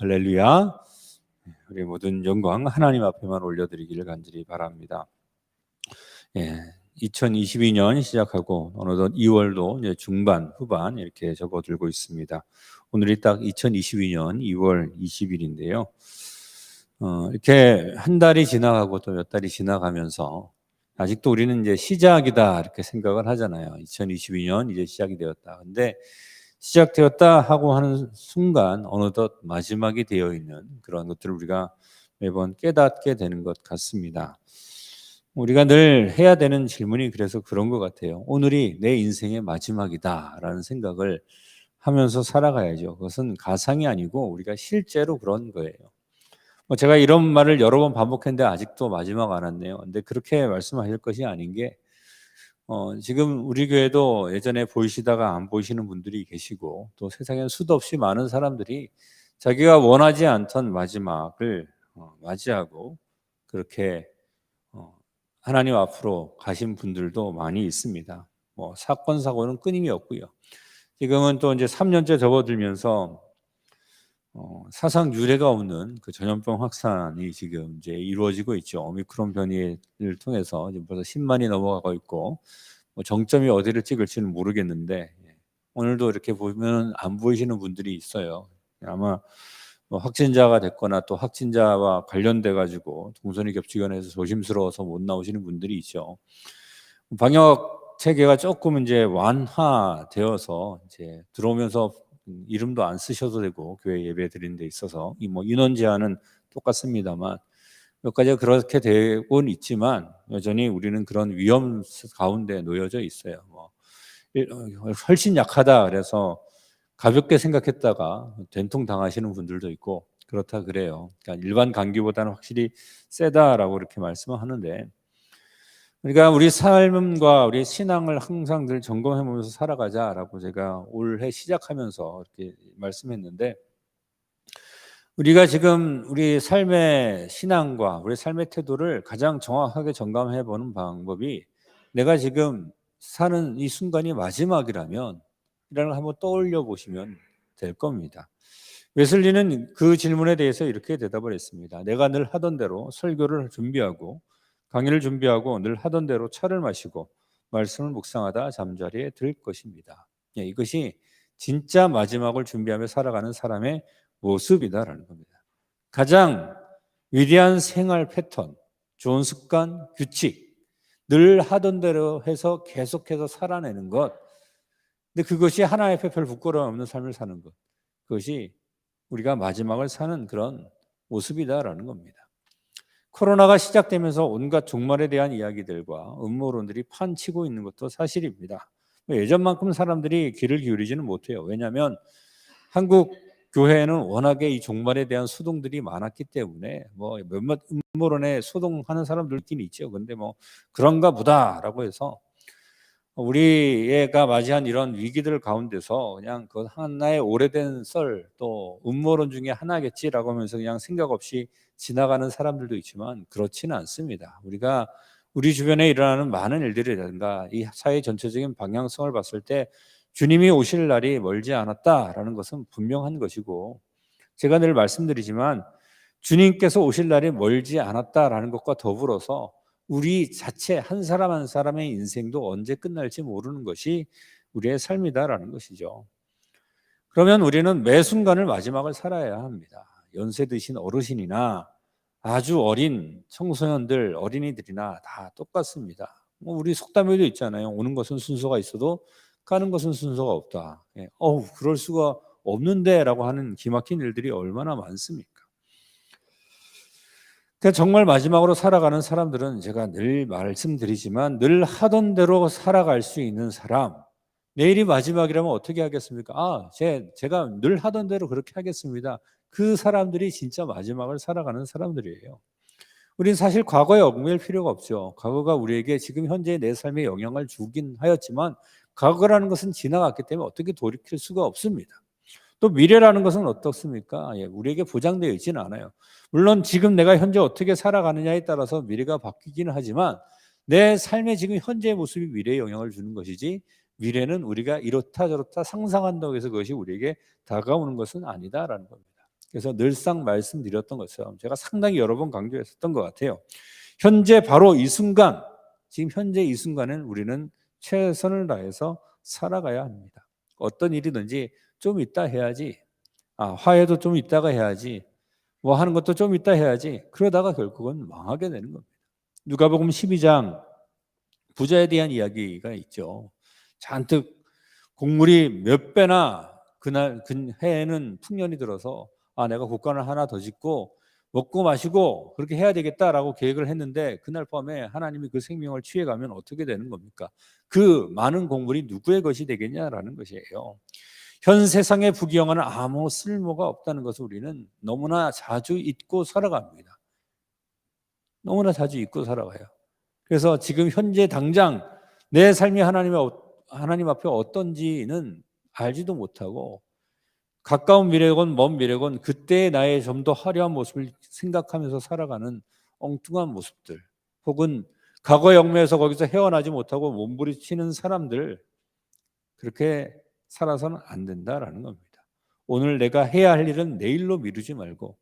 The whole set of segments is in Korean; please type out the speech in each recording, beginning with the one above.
할렐루야. 우리 모든 영광 하나님 앞에만 올려드리기를 간절히 바랍니다. 예, 2022년 시작하고 어느덧 2월도 이제 중반, 후반 이렇게 접어들고 있습니다. 오늘이 딱 2022년 2월 20일인데요. 어, 이렇게 한 달이 지나가고 또 몇 달이 지나가면서 아직도 우리는 이제 시작이다 이렇게 생각을 하잖아요. 2022년 이제 시작이 되었다. 근데 시작되었다 하고 하는 순간 어느덧 마지막이 되어 있는 그런 것들을 우리가 매번 깨닫게 되는 것 같습니다. 우리가 늘 해야 되는 질문이 그래서 그런 것 같아요. 오늘이 내 인생의 마지막이다라는 생각을 하면서 살아가야죠. 그것은 가상이 아니고 우리가 실제로 그런 거예요. 뭐 제가 이런 말을 여러 번 반복했는데 아직도 마지막 안 왔네요. 근데 그렇게 말씀하실 것이 아닌 게 어, 지금 우리 교회도 예전에 보이시다가 안 보이시는 분들이 계시고 또 세상에 수도 없이 많은 사람들이 자기가 원하지 않던 마지막을 어, 맞이하고 그렇게 어, 하나님 앞으로 가신 분들도 많이 있습니다. 뭐 사건 사고는 끊임이 없고요. 지금은 또 이제 3년째 접어들면서 어, 사상 유례가 없는 그 전염병 확산이 지금 이제 이루어지고 있죠. 오미크론 변이를 통해서 지금 벌써 10만이 넘어가고 있고 뭐 정점이 어디를 찍을지는 모르겠는데 예, 오늘도 이렇게 보면 안 보이시는 분들이 있어요. 아마 뭐 확진자가 됐거나 또 확진자와 관련돼 가지고 동선이 겹치거나 해서 조심스러워서 못 나오시는 분들이 있죠. 방역 체계가 조금 이제 완화되어서 이제 들어오면서 음, 이름도 안 쓰셔도 되고 교회 예배 드리는 데 있어서 이 뭐 인원 제한은 똑같습니다만 몇 가지가 그렇게 되곤 있지만 여전히 우리는 그런 위험 가운데 놓여져 있어요. 뭐 어, 훨씬 약하다 그래서 가볍게 생각했다가 된통 당하시는 분들도 있고 그렇다 그래요. 그러니까 일반 감기보다는 확실히 세다라고 이렇게 말씀을 하는데 그러니까 우리 삶과 우리 신앙을 항상 늘 점검해 보면서 살아가자라고 제가 올해 시작하면서 이렇게 말씀했는데 우리가 지금 우리 삶의 신앙과 우리 삶의 태도를 가장 정확하게 점검해 보는 방법이 내가 지금 사는 이 순간이 마지막이라면 이라는 걸 한번 떠올려 보시면 될 겁니다. 웨슬리는 그 질문에 대해서 이렇게 대답을 했습니다. 내가 늘 하던 대로 설교를 준비하고 강의를 준비하고 늘 하던 대로 차를 마시고 말씀을 묵상하다 잠자리에 들 것입니다. 예, 이것이 진짜 마지막을 준비하며 살아가는 사람의 모습이다라는 겁니다. 가장 위대한 생활 패턴, 좋은 습관, 규칙, 늘 하던 대로 해서 계속해서 살아내는 것. 근데 그것이 하나의 별 부끄러움 없는 삶을 사는 것. 그것이 우리가 마지막을 사는 그런 모습이다라는 겁니다. 코로나가 시작되면서 온갖 종말에 대한 이야기들과 음모론들이 판치고 있는 것도 사실입니다. 예전만큼 사람들이 귀를 기울이지는 못해요. 왜냐하면 한국 교회에는 워낙에 이 종말에 대한 소동들이 많았기 때문에 뭐 몇몇 음모론에 소동하는 사람들끼 있죠. 근데 뭐 그런가 보다라고 해서 우리가 맞이한 이런 위기들 가운데서 그냥 그 하나의 오래된 썰 또 음모론 중에 하나겠지라고 하면서 그냥 생각 없이 지나가는 사람들도 있지만 그렇지는 않습니다. 우리가 우리 주변에 일어나는 많은 일들이라든가 이 사회 전체적인 방향성을 봤을 때 주님이 오실 날이 멀지 않았다라는 것은 분명한 것이고 제가 늘 말씀드리지만 주님께서 오실 날이 멀지 않았다라는 것과 더불어서 우리 자체 한 사람 한 사람의 인생도 언제 끝날지 모르는 것이 우리의 삶이다라는 것이죠. 그러면 우리는 매 순간을 마지막을 살아야 합니다. 연세 드신 어르신이나 아주 어린 청소년들, 어린이들이나 다 똑같습니다. 뭐 우리 속담에도 있잖아요. 오는 것은 순서가 있어도 가는 것은 순서가 없다. 예. 어우, 그럴 수가 없는데라고 하는 기막힌 일들이 얼마나 많습니까? 그러니까 정말 마지막으로 살아가는 사람들은 제가 늘 말씀드리지만 늘 하던 대로 살아갈 수 있는 사람. 내일이 마지막이라면 어떻게 하겠습니까? 아, 제, 제가 늘 하던 대로 그렇게 하겠습니다. 그 사람들이 진짜 마지막을 살아가는 사람들이에요. 우리는 사실 과거에 얽매일 필요가 없죠. 과거가 우리에게 지금 현재 내 삶에 영향을 주긴 하였지만 과거라는 것은 지나갔기 때문에 어떻게 돌이킬 수가 없습니다. 또 미래라는 것은 어떻습니까? 예, 우리에게 보장되어 있지는 않아요. 물론 지금 내가 현재 어떻게 살아가느냐에 따라서 미래가 바뀌기는 하지만 내 삶의 지금 현재의 모습이 미래에 영향을 주는 것이지 미래는 우리가 이렇다 저렇다 상상한다고 해서 그것이 우리에게 다가오는 것은 아니다라는 겁니다. 그래서 늘상 말씀드렸던 것처럼 제가 상당히 여러 번 강조했었던 것 같아요. 현재 바로 이 순간, 지금 현재 이 순간은 우리는 최선을 다해서 살아가야 합니다. 어떤 일이든지 좀 이따 해야지. 아, 화해도 좀 이따가 해야지. 뭐 하는 것도 좀 이따 해야지. 그러다가 결국은 망하게 되는 겁니다. 누가복음 12장 부자에 대한 이야기가 있죠. 잔뜩 곡물이 몇 배나 그날 그 해에는 풍년이 들어서 아 내가 국간을 하나 더 짓고 먹고 마시고 그렇게 해야 되겠다라고 계획을 했는데 그날 밤에 하나님이 그 생명을 취해가면 어떻게 되는 겁니까? 그 많은 곡물이 누구의 것이 되겠냐라는 것이에요. 현 세상의 부귀영화는 아무 쓸모가 없다는 것을 우리는 너무나 자주 잊고 살아갑니다. 너무나 자주 잊고 살아가요. 그래서 지금 현재 당장 내 삶이 하나님의 하나님 앞에 어떤지는 알지도 못하고 가까운 미래건 먼 미래건 그때의 나의 좀 더 화려한 모습을 생각하면서 살아가는 엉뚱한 모습들 혹은 과거 영매에서 거기서 헤어나지 못하고 몸부리치는 사람들 그렇게 살아서는 안 된다라는 겁니다. 오늘 내가 해야 할 일은 내일로 미루지 말고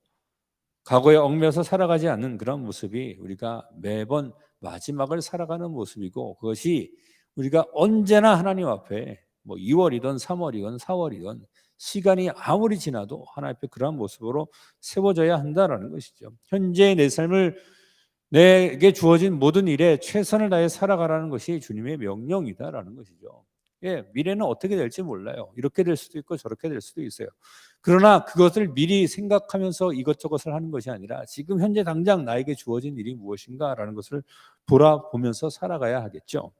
과거에 얽매서 살아가지 않는 그런 모습이 우리가 매번 마지막을 살아가는 모습이고 그것이 우리가 언제나 하나님 앞에 뭐 2월이든 3월이든 4월이든 시간이 아무리 지나도 하나님 앞에 그러한 모습으로 세워져야 한다라는 것이죠. 현재 내 삶을 내게 주어진 모든 일에 최선을 다해 살아가라는 것이 주님의 명령이다라는 것이죠. 예, 미래는 어떻게 될지 몰라요. 이렇게 될 수도 있고 저렇게 될 수도 있어요. 그러나 그것을 미리 생각하면서 이것저것을 하는 것이 아니라 지금 현재 당장 나에게 주어진 일이 무엇인가라는 것을 돌아보면서 살아가야 하겠죠.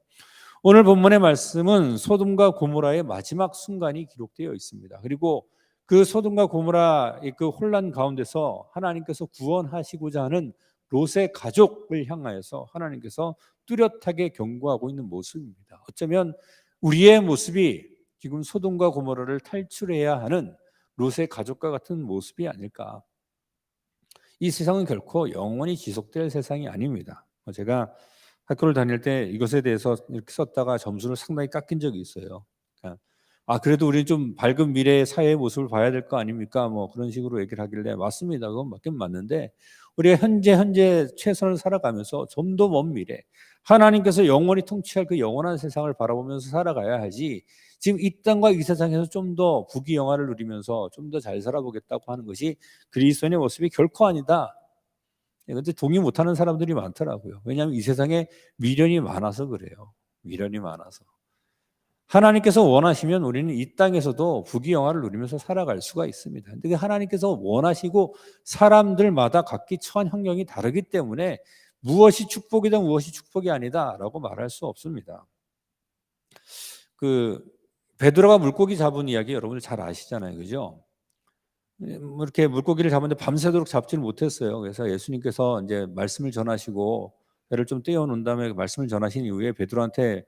오늘 본문의 말씀은 소돔과 고모라의 마지막 순간이 기록되어 있습니다. 그리고 그 소돔과 고모라의 그 혼란 가운데서 하나님께서 구원하시고자 하는 롯의 가족을 향하여서 하나님께서 뚜렷하게 경고하고 있는 모습입니다. 어쩌면 우리의 모습이 지금 소돔과 고모라를 탈출해야 하는 롯의 가족과 같은 모습이 아닐까. 이 세상은 결코 영원히 지속될 세상이 아닙니다. 제가 학교를 다닐 때 이것에 대해서 이렇게 썼다가 점수를 상당히 깎인 적이 있어요. 그러니까 아 그래도 우리 좀 밝은 미래의 사회의 모습을 봐야 될 거 아닙니까? 뭐 그런 식으로 얘기를 하길래 맞습니다. 그건 맞긴 맞는데 우리가 현재 현재 최선을 살아가면서 좀 더 먼 미래 하나님께서 영원히 통치할 그 영원한 세상을 바라보면서 살아가야 하지 지금 이 땅과 이 세상에서 좀 더 부귀영화를 누리면서 좀 더 잘 살아보겠다고 하는 것이 그리스도인의 모습이 결코 아니다. 그런데 동의 못하는 사람들이 많더라고요. 왜냐하면 이 세상에 미련이 많아서 그래요. 미련이 많아서. 하나님께서 원하시면 우리는 이 땅에서도 부귀영화를 누리면서 살아갈 수가 있습니다. 근데 하나님께서 원하시고 사람들마다 각기 처한 환경이 다르기 때문에 무엇이 축복이든 무엇이 축복이 아니다라고 말할 수 없습니다. 그 베드로가 물고기 잡은 이야기 여러분들 잘 아시잖아요, 그죠? 뭐 이렇게 물고기를 잡았는데 밤새도록 잡지를 못했어요. 그래서 예수님께서 이제 말씀을 전하시고 배를 좀 떼어놓은 다음에 말씀을 전하신 이후에 베드로한테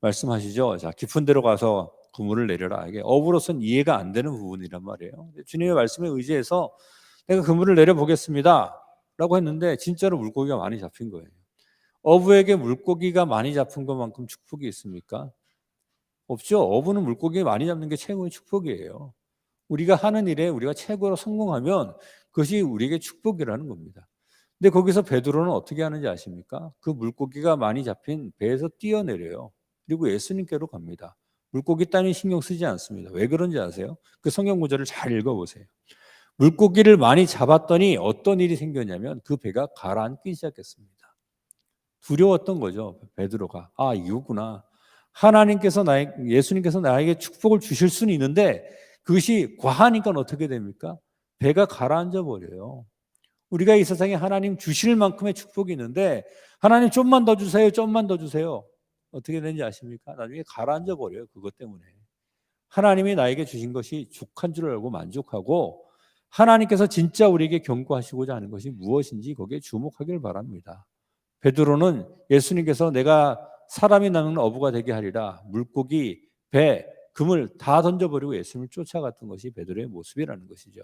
말씀하시죠. 자 깊은 데로 가서 그물을 내려라. 이게 어부로서는 이해가 안 되는 부분이란 말이에요. 주님의 말씀에 의지해서 내가 그물을 내려 보겠습니다. 라고 했는데 진짜로 물고기가 많이 잡힌 거예요. 어부에게 물고기가 많이 잡힌 것만큼 축복이 있습니까? 없죠. 어부는 물고기 많이 잡는 게 최고의 축복이에요. 우리가 하는 일에 우리가 최고로 성공하면 그것이 우리에게 축복이라는 겁니다. 근데 거기서 베드로는 어떻게 하는지 아십니까? 그 물고기가 많이 잡힌 배에서 뛰어내려요. 그리고 예수님께로 갑니다. 물고기 따위 신경 쓰지 않습니다. 왜 그런지 아세요? 그 성경 구절을 잘 읽어보세요. 물고기를 많이 잡았더니 어떤 일이 생겼냐면 그 배가 가라앉기 시작했습니다. 두려웠던 거죠. 베드로가. 아, 이거구나. 하나님께서 나의 예수님께서 나에게 축복을 주실 수는 있는데 그것이 과하니까 어떻게 됩니까? 배가 가라앉아 버려요. 우리가 이 세상에 하나님 주실 만큼의 축복이 있는데 하나님 좀만 더 주세요. 좀만 더 주세요. 어떻게 되는지 아십니까? 나중에 가라앉아 버려요. 그것 때문에. 하나님이 나에게 주신 것이 족한 줄 알고 만족하고 하나님께서 진짜 우리에게 경고하시고자 하는 것이 무엇인지 거기에 주목하기를 바랍니다. 베드로는 예수님께서 내가 사람이 나는 어부가 되게 하리라 물고기, 배, 금을 다 던져버리고 예수님을 쫓아갔던 것이 베드로의 모습이라는 것이죠.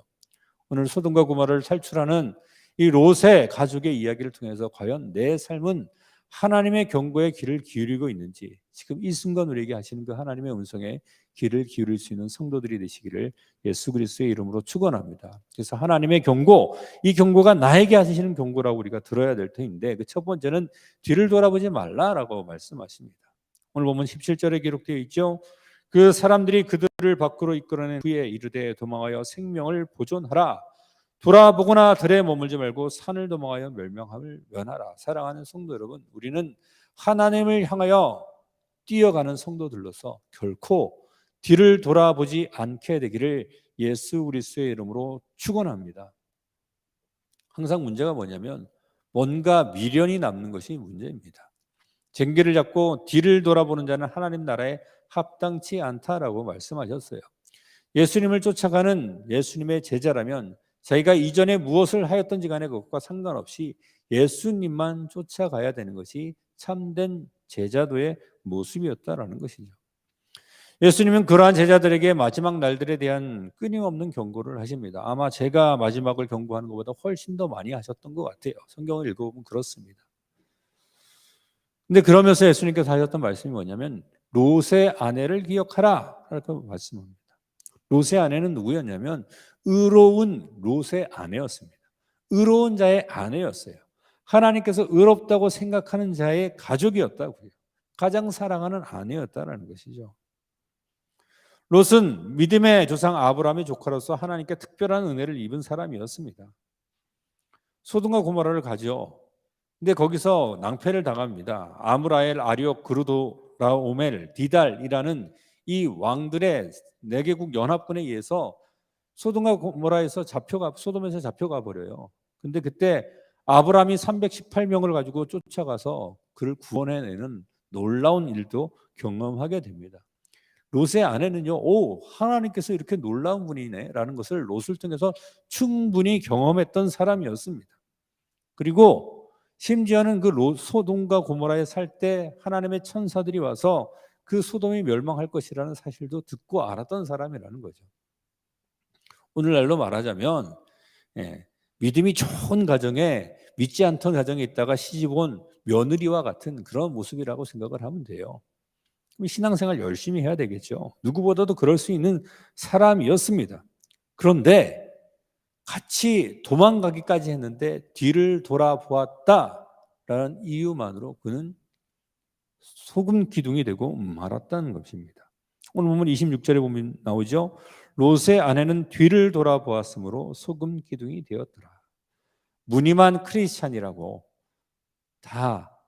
오늘 소돔과 고모라를 탈출하는 이 롯의 가족의 이야기를 통해서 과연 내 삶은 하나님의 경고에 귀를 기울이고 있는지 지금 이 순간 우리에게 하시는 그 하나님의 음성에 귀를 기울일 수 있는 성도들이 되시기를 예수 그리스도의 이름으로 축원합니다. 그래서 하나님의 경고, 이 경고가 나에게 하시는 경고라고 우리가 들어야 될 터인데 그 첫 번째는 뒤를 돌아보지 말라라고 말씀하십니다. 오늘 보면 17절에 기록되어 있죠. 그 사람들이 그들을 밖으로 이끌어낸 후에 이르되 도망하여 생명을 보존하라. 돌아보거나 들에 머물지 말고 산을 도망하여 멸명함을 면하라. 사랑하는 성도 여러분, 우리는 하나님을 향하여 뛰어가는 성도들로서 결코 뒤를 돌아보지 않게 되기를 예수 그리스도의 이름으로 축원합니다. 항상 문제가 뭐냐면 뭔가 미련이 남는 것이 문제입니다. 쟁기를 잡고 뒤를 돌아보는 자는 하나님 나라에 합당치 않다라고 말씀하셨어요. 예수님을 쫓아가는 예수님의 제자라면 자기가 이전에 무엇을 하였던지 간에 그것과 상관없이 예수님만 쫓아가야 되는 것이 참된 제자도의 모습이었다라는 것이죠. 예수님은 그러한 제자들에게 마지막 날들에 대한 끊임없는 경고를 하십니다. 아마 제가 마지막을 경고하는 것보다 훨씬 더 많이 하셨던 것 같아요. 성경을 읽어보면 그렇습니다. 근데 그러면서 예수님께서 하셨던 말씀이 뭐냐면 롯의 아내를 기억하라 라고 말씀합니다. 롯의 아내는 누구였냐면 의로운 롯의 아내였습니다. 의로운 자의 아내였어요. 하나님께서 의롭다고 생각하는 자의 가족이었다고요. 가장 사랑하는 아내였다라는 것이죠. 롯은 믿음의 조상 아브라함의 조카로서 하나님께 특별한 은혜를 입은 사람이었습니다. 소돔과 고모라를 가죠. 근데 거기서 낭패를 당합니다. 아므라엘, 아리옥, 그루도, 라오멜, 디달이라는 이 왕들의 네 개국 연합군에 의해서 소돔과 고모라에서 잡혀가 소돔에서 잡혀가 버려요. 근데 그때 아브라함이 318명을 가지고 쫓아가서 그를 구원해 내는 놀라운 일도 경험하게 됩니다. 롯의 아내는요, 오, 하나님께서 이렇게 놀라운 분이네 라는 것을 롯을 통해서 충분히 경험했던 사람이었습니다. 그리고 심지어는 그 롯, 소돔과 고모라에 살 때 하나님의 천사들이 와서 그 소돔이 멸망할 것이라는 사실도 듣고 알았던 사람이라는 거죠. 오늘날로 말하자면 예, 믿음이 좋은 가정에 믿지 않던 가정에 있다가 시집 온 며느리와 같은 그런 모습이라고 생각을 하면 돼요. 신앙생활 열심히 해야 되겠죠. 누구보다도 그럴 수 있는 사람이었습니다. 그런데 같이 도망가기까지 했는데 뒤를 돌아보았다라는 이유만으로 그는 소금 기둥이 되고 말았다는 것입니다. 오늘 보면 26절에 보면 나오죠. 롯의 아내는 뒤를 돌아보았으므로 소금 기둥이 되었더라. 무늬만 크리스찬이라고 다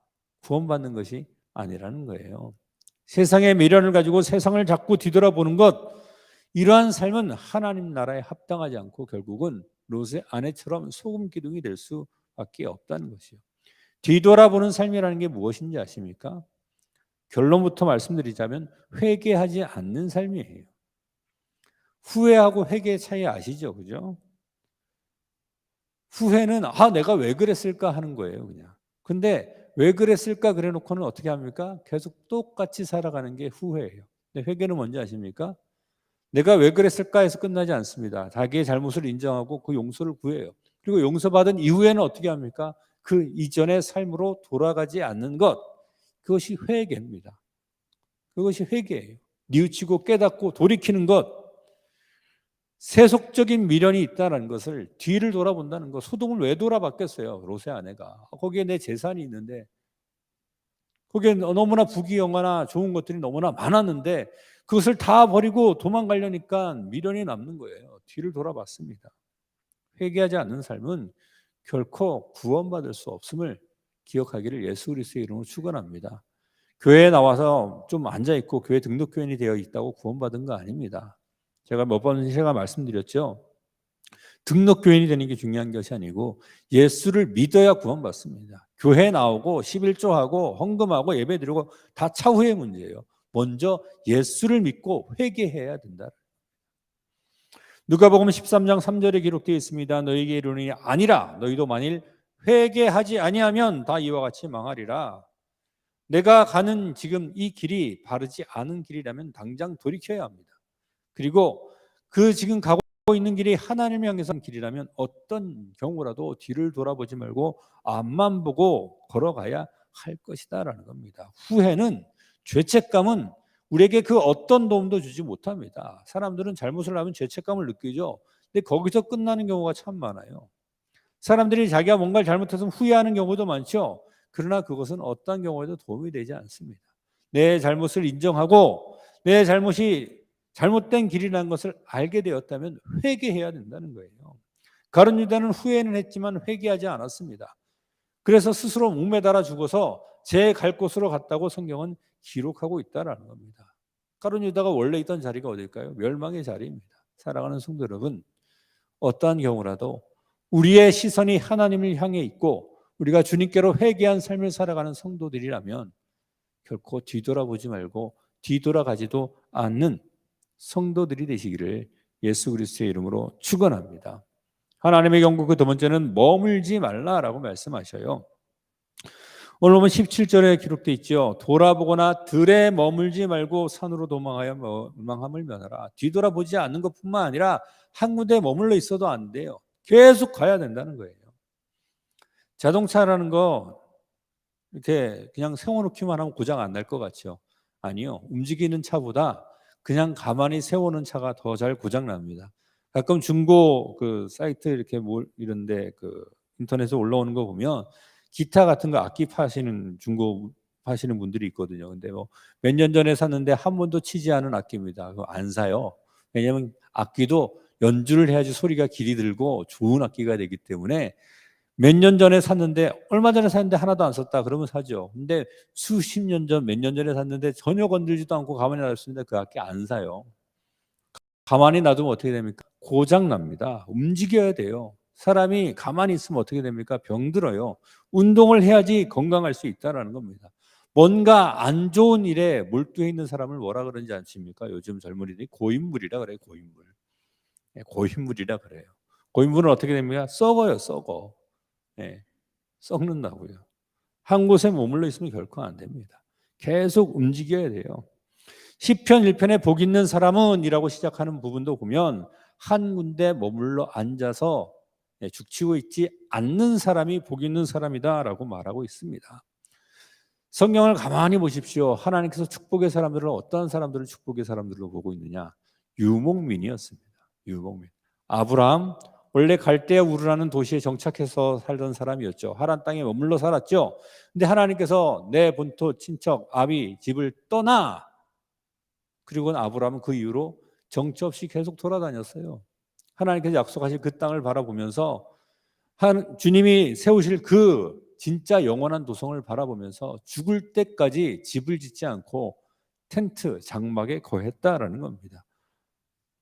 구원받는 것이 아니라는 거예요. 세상의 미련을 가지고 세상을 자꾸 뒤돌아보는 것 이러한 삶은 하나님 나라에 합당하지 않고 결국은 롯의 아내처럼 소금 기둥이 될 수밖에 없다는 것이요. 뒤돌아보는 삶이라는 게 무엇인지 아십니까? 결론부터 말씀드리자면 회개하지 않는 삶이에요. 후회하고 회개의 차이 아시죠? 그죠? 후회는 아 내가 왜 그랬을까 하는 거예요, 그냥. 근데 왜 그랬을까 그래 놓고는 어떻게 합니까? 계속 똑같이 살아가는 게 후회예요. 근데 회개는 뭔지 아십니까? 내가 왜 그랬을까 해서 끝나지 않습니다. 자기의 잘못을 인정하고 그 용서를 구해요. 그리고 용서받은 이후에는 어떻게 합니까? 그 이전의 삶으로 돌아가지 않는 것. 그것이 회개입니다. 그것이 회개예요. 뉘우치고 깨닫고 돌이키는 것. 세속적인 미련이 있다는 것을 뒤를 돌아본다는 것. 소동을 왜 돌아봤겠어요? 롯의 아내가. 거기에 내 재산이 있는데 거기에 너무나 부귀영화나 좋은 것들이 너무나 많았는데 그것을 다 버리고 도망가려니까 미련이 남는 거예요. 뒤를 돌아봤습니다. 회개하지 않는 삶은 결코 구원받을 수 없음을 기억하기를 예수 그리스도의 이름으로 축원합니다. 교회에 나와서 좀 앉아 있고 교회 등록 교인이 되어 있다고 구원받은 거 아닙니다. 제가 몇 번 제가 말씀드렸죠. 등록 교인이 되는 게 중요한 것이 아니고 예수를 믿어야 구원받습니다. 교회 나오고 11조하고 헌금하고 예배드리고 다 차후의 문제예요. 먼저 예수를 믿고 회개해야 된다. 누가복음 13장 3절에 기록되어 있습니다. 너에게 이르니 아니라 너희도 만일 회개하지 아니하면 다 이와 같이 망하리라. 내가 가는 지금 이 길이 바르지 않은 길이라면 당장 돌이켜야 합니다. 그리고 그 지금 가고 있는 길이 하나님을 향해서 길이라면 어떤 경우라도 뒤를 돌아보지 말고 앞만 보고 걸어가야 할 것이다라는 겁니다. 후회는 죄책감은 우리에게 그 어떤 도움도 주지 못합니다. 사람들은 잘못을 하면 죄책감을 느끼죠. 근데 거기서 끝나는 경우가 참 많아요. 사람들이 자기가 뭔가를 잘못해서 후회하는 경우도 많죠. 그러나 그것은 어떤 경우에도 도움이 되지 않습니다. 내 잘못을 인정하고 내 잘못이 잘못된 길이라는 것을 알게 되었다면 회개해야 된다는 거예요. 가룟 유다는 후회는 했지만 회개하지 않았습니다. 그래서 스스로 목매달아 죽어서 제 갈 곳으로 갔다고 성경은 기록하고 있다라는 겁니다. 가룟 유다가 원래 있던 자리가 어딜까요? 멸망의 자리입니다. 사랑하는 성도 여러분, 어떠한 경우라도 우리의 시선이 하나님을 향해 있고 우리가 주님께로 회개한 삶을 살아가는 성도들이라면 결코 뒤돌아보지 말고 뒤돌아가지도 않는 성도들이 되시기를 예수 그리스도의 이름으로 축원합니다. 하나님의 경고 그 두 번째는 머물지 말라라고 말씀하셔요. 오늘 보면 17절에 기록되어 있죠. 돌아보거나 들에 머물지 말고 산으로 도망하여 도망함을 면하라. 뒤돌아보지 않는 것뿐만 아니라 한 군데 머물러 있어도 안 돼요. 계속 가야 된다는 거예요. 자동차라는 거 이렇게 그냥 세워놓기만 하면 고장 안 날 것 같죠. 아니요. 움직이는 차보다 그냥 가만히 세우는 차가 더 잘 고장 납니다. 가끔 중고 그 사이트 이렇게 뭘 이런데 그 인터넷에 올라오는 거 보면 기타 같은 거 악기 파시는 중고 파시는 분들이 있거든요. 근데 뭐 몇 년 전에 샀는데 한 번도 치지 않은 악기입니다. 안 사요. 왜냐면 악기도 연주를 해야지 소리가 길이 들고 좋은 악기가 되기 때문에 몇 년 전에 샀는데 얼마 전에 샀는데 하나도 안 썼다 그러면 사죠. 근데 수십 년 전, 몇 년 전에 샀는데 전혀 건들지도 않고 가만히 놔뒀습니다. 그 악기 안 사요. 가만히 놔두면 어떻게 됩니까? 고장 납니다. 움직여야 돼요. 사람이 가만히 있으면 어떻게 됩니까? 병들어요. 운동을 해야지 건강할 수 있다라는 겁니다. 뭔가 안 좋은 일에 몰두해 있는 사람을 뭐라 그러는지 아십니까? 요즘 젊은이들이 고인물이라 그래요. 고인물. 예, 고인물이라 그래요. 고인물은 어떻게 됩니까? 썩어요. 썩어. 네, 썩는다고요. 한 곳에 머물러 있으면 결코 안 됩니다. 계속 움직여야 돼요. 시편 1편에 복 있는 사람은 이라고 시작하는 부분도 보면 한 군데 머물러 앉아서 예, 죽치고 있지 않는 사람이 복 있는 사람이다 라고 말하고 있습니다. 성경을 가만히 보십시오. 하나님께서 축복의 사람들을 어떠한 사람들을 축복의 사람들로 보고 있느냐? 유목민이었습니다. 유목민. 아브라함 원래 갈대아 우르라는 도시에 정착해서 살던 사람이었죠. 하란 땅에 머물러 살았죠. 근데 하나님께서 내 본토 친척 아비 집을 떠나 그리고 아브라함은 그 이후로 정처 없이 계속 돌아다녔어요. 하나님께서 약속하실 그 땅을 바라보면서 한, 주님이 세우실 그 진짜 영원한 도성을 바라보면서 죽을 때까지 집을 짓지 않고 텐트, 장막에 거했다라는 겁니다.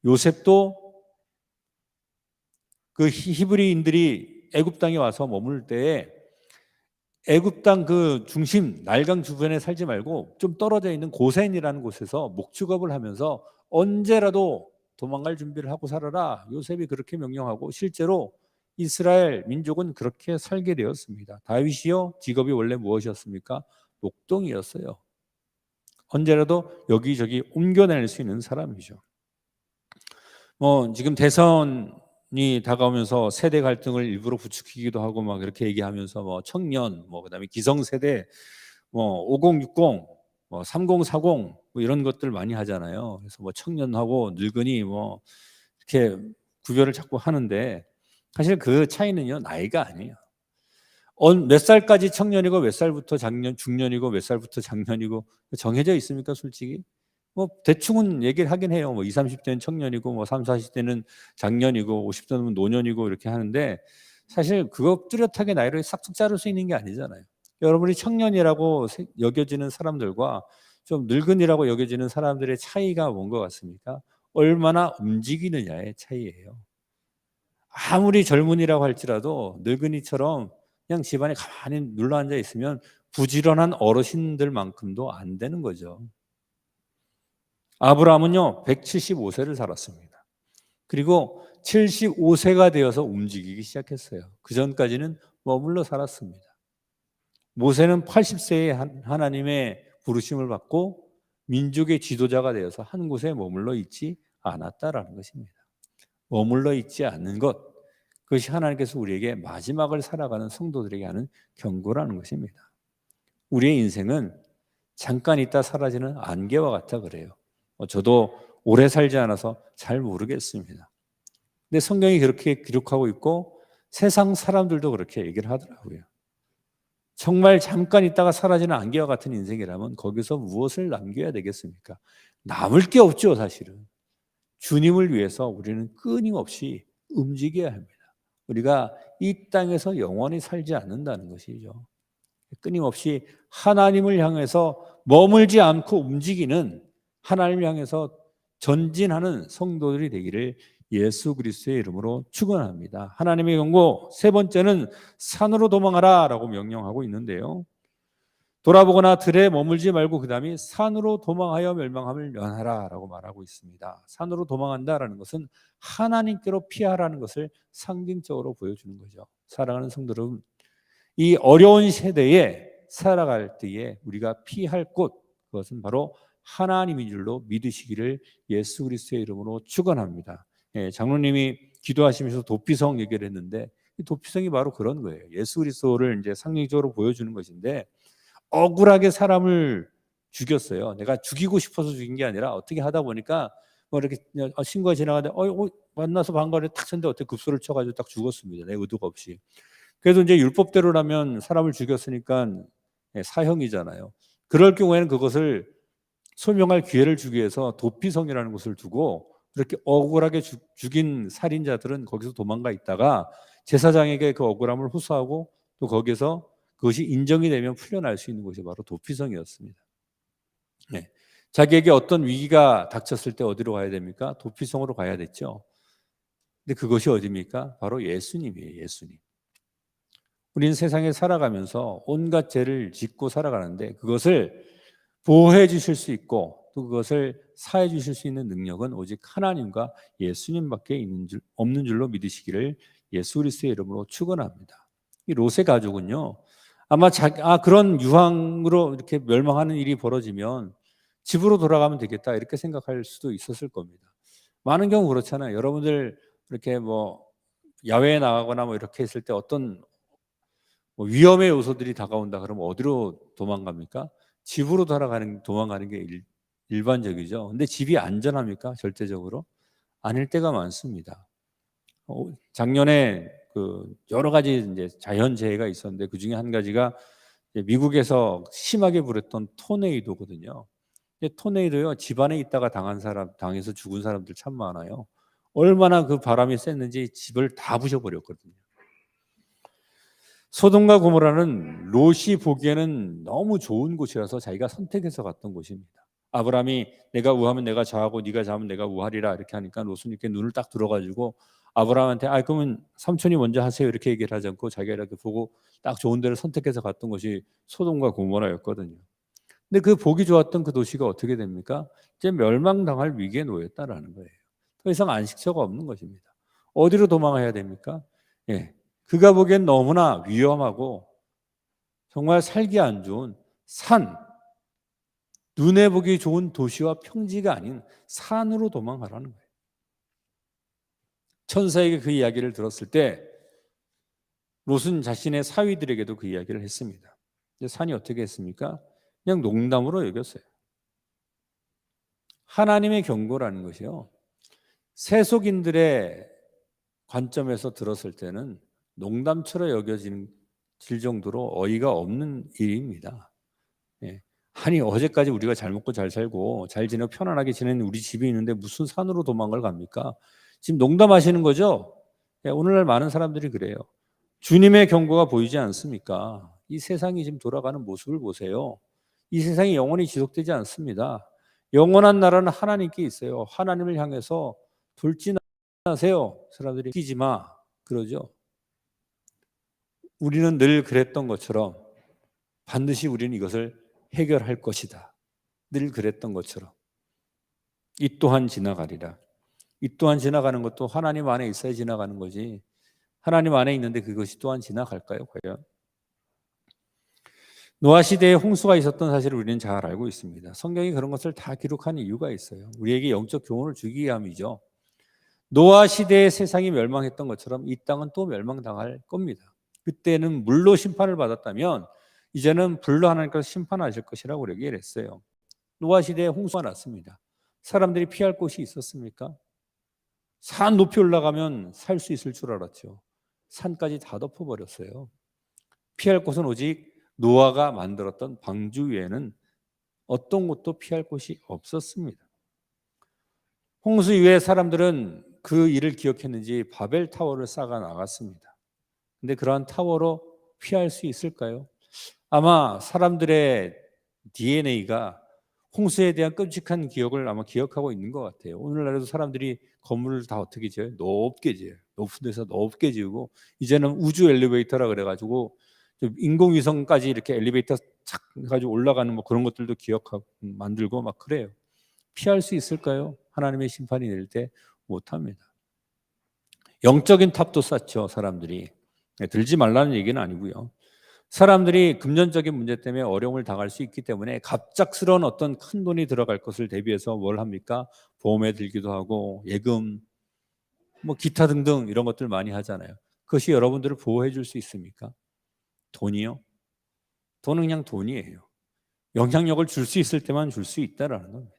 요셉도 그 히브리인들이 애굽 땅에 와서 머물 때에 애굽 땅 그 중심 날강 주변에 살지 말고 좀 떨어져 있는 고센이라는 곳에서 목축업을 하면서 언제라도 도망갈 준비를 하고 살아라. 요셉이 그렇게 명령하고 실제로 이스라엘 민족은 그렇게 살게 되었습니다. 다윗이요 직업이 원래 무엇이었습니까? 목동이었어요. 언제라도 여기저기 옮겨낼 수 있는 사람이죠. 뭐 지금 대선 이 다가오면서 세대 갈등을 일부러 부추기기도 하고 막 이렇게 얘기하면서 뭐 청년, 뭐 그다음에 기성 세대, 뭐 5060, 뭐 3040, 뭐 이런 것들 많이 하잖아요. 그래서 뭐 청년하고 늙은이 뭐 이렇게 구별을 자꾸 하는데 사실 그 차이는요 나이가 아니에요. 몇 살까지 청년이고 몇 살부터 장년, 중년이고 몇 살부터 장년이고 정해져 있습니까, 솔직히? 뭐 대충은 얘기를 하긴 해요. 뭐 20, 30대는 청년이고 뭐 30, 40대는 장년이고 50대는 노년이고 이렇게 하는데 사실 그거 뚜렷하게 나이를 싹둑 자를 수 있는 게 아니잖아요. 여러분이 청년이라고 여겨지는 사람들과 좀 늙은이라고 여겨지는 사람들의 차이가 뭔 것 같습니까? 얼마나 움직이느냐의 차이예요. 아무리 젊은이라고 할지라도 늙은이처럼 그냥 집안에 가만히 눌러 앉아 있으면 부지런한 어르신들만큼도 안 되는 거죠. 아브라함은요, 175세를 살았습니다. 그리고 75세가 되어서 움직이기 시작했어요. 그 전까지는 머물러 살았습니다. 모세는 80세에 하나님의 부르심을 받고 민족의 지도자가 되어서 한 곳에 머물러 있지 않았다라는 것입니다. 머물러 있지 않는 것, 그것이 하나님께서 우리에게 마지막을 살아가는 성도들에게 하는 경고라는 것입니다. 우리의 인생은 잠깐 있다 사라지는 안개와 같다 그래요. 어, 저도 오래 살지 않아서 잘 모르겠습니다. 근데 성경이 그렇게 기록하고 있고 세상 사람들도 그렇게 얘기를 하더라고요. 정말 잠깐 있다가 사라지는 안개와 같은 인생이라면 거기서 무엇을 남겨야 되겠습니까? 남을 게 없죠, 사실은. 주님을 위해서 우리는 끊임없이 움직여야 합니다. 우리가 이 땅에서 영원히 살지 않는다는 것이죠. 끊임없이 하나님을 향해서 머물지 않고 움직이는 하나님을 향해서 전진하는 성도들이 되기를 예수 그리스도의 이름으로 축원합니다. 하나님의 경고 세 번째는 산으로 도망하라라고 명령하고 있는데요. 돌아보거나 들에 머물지 말고 그다음에 산으로 도망하여 멸망함을 면하라라고 말하고 있습니다. 산으로 도망한다라는 것은 하나님께로 피하라는 것을 상징적으로 보여주는 거죠. 사랑하는 성도 여러분, 이 어려운 세대에 살아갈 때에 우리가 피할 곳 그것은 바로 하나님인 줄로 믿으시기를 예수 그리스도의 이름으로 축원합니다. 예, 장로님이 기도하시면서 도피성 얘기를 했는데 이 도피성이 바로 그런 거예요. 예수 그리스도를 이제 상징적으로 보여주는 것인데 억울하게 사람을 죽였어요. 내가 죽이고 싶어서 죽인 게 아니라 어떻게 하다 보니까 뭐 이렇게 어, 신고가 지나가는데 어, 어 만나서 반가워에 탁 쳤는데 어떻게 급소를 쳐가지고 딱 죽었습니다. 내 의도가 없이. 그래서 이제 율법대로라면 사람을 죽였으니까 예, 사형이잖아요. 그럴 경우에는 그것을 소명할 기회를 주기 위해서 도피성이라는 곳을 두고 그렇게 억울하게 죽, 죽인 살인자들은 거기서 도망가 있다가 제사장에게 그 억울함을 호소하고 또 거기서 그것이 인정이 되면 풀려날 수 있는 곳이 바로 도피성이었습니다. 네. 자기에게 어떤 위기가 닥쳤을 때 어디로 가야 됩니까? 도피성으로 가야 됐죠. 근데 그것이 어디입니까? 바로 예수님이에요, 예수님. 우리는 세상에 살아가면서 온갖 죄를 짓고 살아가는데 그것을 보호해 주실 수 있고 또 그것을 사해 주실 수 있는 능력은 오직 하나님과 예수님밖에 있는 줄, 없는 줄로 믿으시기를 예수 그리스도의 이름으로 축원합니다. 이 롯의 가족은요. 아마 자, 아 그런 유황으로 이렇게 멸망하는 일이 벌어지면 집으로 돌아가면 되겠다 이렇게 생각할 수도 있었을 겁니다. 많은 경우 그렇잖아요. 여러분들 이렇게 뭐 야외에 나가거나 뭐 이렇게 했을 때 어떤 뭐 위험의 요소들이 다가온다 그러면 어디로 도망갑니까? 집으로 돌아가는 도망가는 게 일, 일반적이죠. 근데 집이 안전합니까? 절대적으로 아닐 때가 많습니다. 어, 작년에 그 여러 가지 이제 자연재해가 있었는데 그 중에 한 가지가 미국에서 심하게 불었던 토네이도거든요. 토네이도요 집안에 있다가 당한 사람 당해서 죽은 사람들 참 많아요. 얼마나 그 바람이 셌는지 집을 다 부셔버렸거든요. 소돔과 고모라는 롯이 보기에는 너무 좋은 곳이라서 자기가 선택해서 갔던 곳입니다. 아브라함이 내가 우하면 내가 좌하고 네가 좌하면 내가 우하리라 이렇게 하니까 롯은 이렇게 눈을 딱 들어가지고 아브라함한테 아 그러면 삼촌이 먼저 하세요 이렇게 얘기를 하지 않고 자기가 이렇게 보고 딱 좋은 데를 선택해서 갔던 것이 소돔과 고모라였거든요. 근데 그 보기 좋았던 그 도시가 어떻게 됩니까? 이제 멸망당할 위기에 놓였다라는 거예요. 더 이상 안식처가 없는 것입니다. 어디로 도망해야 됩니까? 예. 그가 보기엔 너무나 위험하고 정말 살기 안 좋은 산, 눈에 보기 좋은 도시와 평지가 아닌 산으로 도망가라는 거예요. 천사에게 그 이야기를 들었을 때 롯은 자신의 사위들에게도 그 이야기를 했습니다. 산이 어떻게 했습니까? 그냥 농담으로 여겼어요. 하나님의 경고라는 것이요. 세속인들의 관점에서 들었을 때는 농담처럼 여겨질 정도로 어이가 없는 일입니다. 예. 아니 어제까지 우리가 잘 먹고 잘 살고 잘 지내고 편안하게 지내는 우리 집이 있는데 무슨 산으로 도망을 갑니까? 지금 농담하시는 거죠? 예, 오늘날 많은 사람들이 그래요. 주님의 경고가 보이지 않습니까? 이 세상이 지금 돌아가는 모습을 보세요. 이 세상이 영원히 지속되지 않습니다. 영원한 나라는 하나님께 있어요. 하나님을 향해서 돌진하세요. 사람들이 끼지 마. 그러죠. 우리는 늘 그랬던 것처럼 반드시 우리는 이것을 해결할 것이다. 늘 그랬던 것처럼. 이 또한 지나가리라. 이 또한 지나가는 것도 하나님 안에 있어야 지나가는 거지. 하나님 안에 있는데 그것이 또한 지나갈까요? 과연? 노아 시대에 홍수가 있었던 사실을 우리는 잘 알고 있습니다. 성경이 그런 것을 다 기록한 이유가 있어요. 우리에게 영적 교훈을 주기 위함이죠. 노아 시대의 세상이 멸망했던 것처럼 이 땅은 또 멸망당할 겁니다. 그때는 물로 심판을 받았다면 이제는 불로 하나님께서 심판하실 것이라고 얘기를 했어요. 노아 시대에 홍수가 났습니다. 사람들이 피할 곳이 있었습니까? 산 높이 올라가면 살 수 있을 줄 알았죠. 산까지 다 덮어버렸어요. 피할 곳은 오직 노아가 만들었던 방주 위에는 어떤 곳도 피할 곳이 없었습니다. 홍수 이후에 사람들은 그 일을 기억했는지 바벨 타워를 쌓아 나갔습니다. 근데 그러한 타워로 피할 수 있을까요? 아마 사람들의 DNA가 홍수에 대한 끔찍한 기억을 아마 기억하고 있는 것 같아요. 오늘날에도 사람들이 건물을 다 어떻게 지어요? 높게 지어요. 높은 데서 높게 지우고 이제는 우주 엘리베이터라 그래가지고 좀 인공위성까지 이렇게 엘리베이터 착 해가지고 올라가는 뭐 그런 것들도 기억하고 만들고 막 그래요. 피할 수 있을까요? 하나님의 심판이 낼때 못합니다. 영적인 탑도 쌓죠 사람들이 네, 들지 말라는 얘기는 아니고요. 사람들이 금전적인 문제 때문에 어려움을 당할 수 있기 때문에 갑작스러운 어떤 큰 돈이 들어갈 것을 대비해서 뭘 합니까? 보험에 들기도 하고 예금, 뭐 기타 등등 이런 것들 많이 하잖아요. 그것이 여러분들을 보호해 줄 수 있습니까? 돈이요? 돈은 그냥 돈이에요. 영향력을 줄 수 있을 때만 줄 수 있다라는 겁니다.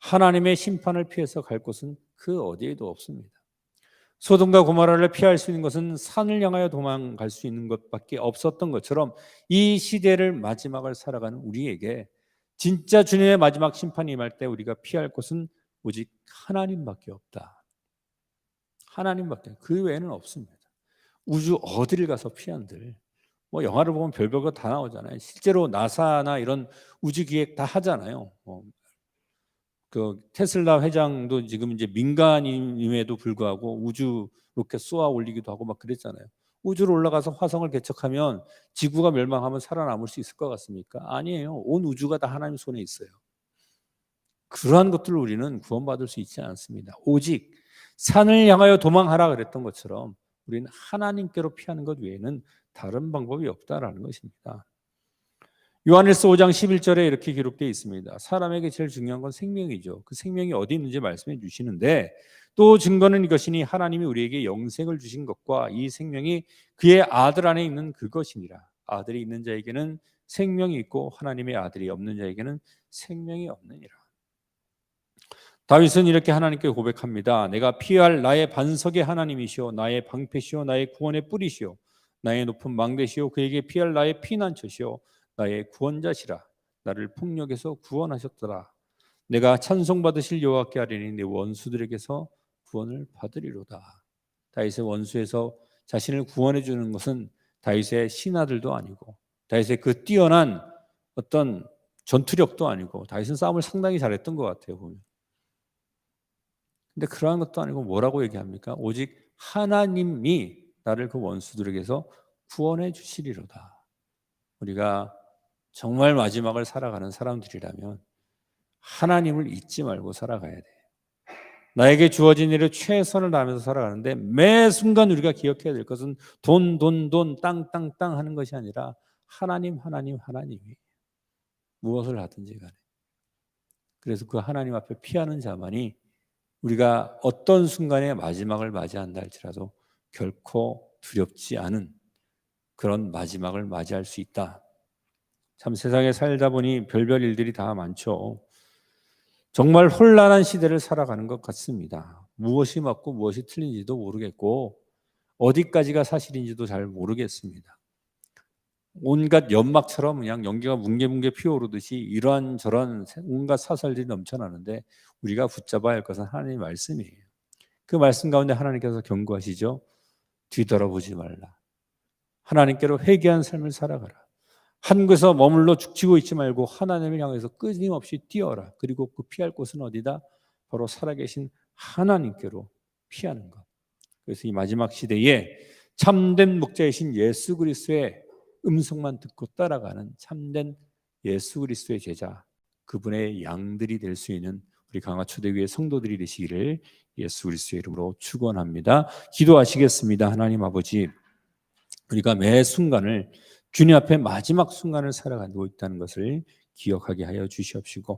하나님의 심판을 피해서 갈 곳은 그 어디에도 없습니다. 소돔과 고모라를 피할 수 있는 것은 산을 향하여 도망갈 수 있는 것밖에 없었던 것처럼 이 시대를 마지막을 살아가는 우리에게 진짜 주님의 마지막 심판이 임할 때 우리가 피할 곳은 오직 하나님밖에 없다. 하나님밖에 그 외에는 없습니다. 우주 어디를 가서 피한들 뭐 영화를 보면 별별 거 다 나오잖아요. 실제로 나사나 이런 우주 기획 다 하잖아요. 뭐, 그 테슬라 회장도 지금 이제 민간임에도 불구하고 우주 로켓 쏘아 올리기도 하고 막 그랬잖아요. 우주로 올라가서 화성을 개척하면 지구가 멸망하면 살아남을 수 있을 것 같습니까? 아니에요. 온 우주가 다 하나님 손에 있어요. 그러한 것들을 우리는 구원받을 수 있지 않습니다. 오직 산을 향하여 도망하라 그랬던 것처럼 우리는 하나님께로 피하는 것 외에는 다른 방법이 없다라는 것입니다. 요한일서 5장 11절에 이렇게 기록되어 있습니다. 사람에게 제일 중요한 건 생명이죠. 그 생명이 어디 있는지 말씀해 주시는데 또 증거는 이것이니 하나님이 우리에게 영생을 주신 것과 이 생명이 그의 아들 안에 있는 그것이니라. 아들이 있는 자에게는 생명이 있고 하나님의 아들이 없는 자에게는 생명이 없느니라. 다윗은 이렇게 하나님께 고백합니다. 내가 피할 나의 반석의 하나님이시오 나의 방패시오 나의 구원의 뿌리시오 나의 높은 망대시오 그에게 피할 나의 피난처시오 나의 구원자시라 나를 폭력에서 구원하셨더라 내가 찬송받으실 여호와께 하리니 내 원수들에게서 구원을 받으리로다 다윗의 원수에서 자신을 구원해 주는 것은 다윗의 신하들도 아니고 다윗의 그 뛰어난 어떤 전투력도 아니고 다윗은 싸움을 상당히 잘했던 것 같아요 보면 근데 그러한 것도 아니고 뭐라고 얘기합니까? 오직 하나님이 나를 그 원수들에게서 구원해 주시리로다. 우리가 정말 마지막을 살아가는 사람들이라면 하나님을 잊지 말고 살아가야 돼. 나에게 주어진 일을 최선을 다하면서 살아가는데 매 순간 우리가 기억해야 될 것은 돈, 돈, 돈, 땅, 땅, 땅 하는 것이 아니라 하나님, 하나님, 하나님이 무엇을 하든지 간에. 그래서 그 하나님 앞에 피하는 자만이 우리가 어떤 순간에 마지막을 맞이한다 할지라도 결코 두렵지 않은 그런 마지막을 맞이할 수 있다. 참 세상에 살다 보니 별별 일들이 다 많죠. 정말 혼란한 시대를 살아가는 것 같습니다. 무엇이 맞고 무엇이 틀린지도 모르겠고 어디까지가 사실인지도 잘 모르겠습니다. 온갖 연막처럼 그냥 연기가 뭉게뭉게 피어오르듯이 이러한 저런 온갖 사설들이 넘쳐나는데 우리가 붙잡아야 할 것은 하나님의 말씀이에요. 그 말씀 가운데 하나님께서 경고하시죠. 뒤돌아보지 말라. 하나님께로 회개한 삶을 살아가라. 한 곳에서 머물러 죽치고 있지 말고 하나님을 향해서 끊임없이 뛰어라. 그리고 그 피할 곳은 어디다? 바로 살아계신 하나님께로 피하는 것. 그래서 이 마지막 시대에 참된 목자이신 예수 그리스도의 음성만 듣고 따라가는 참된 예수 그리스도의 제자, 그분의 양들이 될 수 있는 우리 강화 초대교회 성도들이 되시기를 예수 그리스도의 이름으로 축원합니다. 기도하시겠습니다. 하나님 아버지, 우리가 매 순간을 주님 앞에 마지막 순간을 살아가고 있다는 것을 기억하게 하여 주시옵시고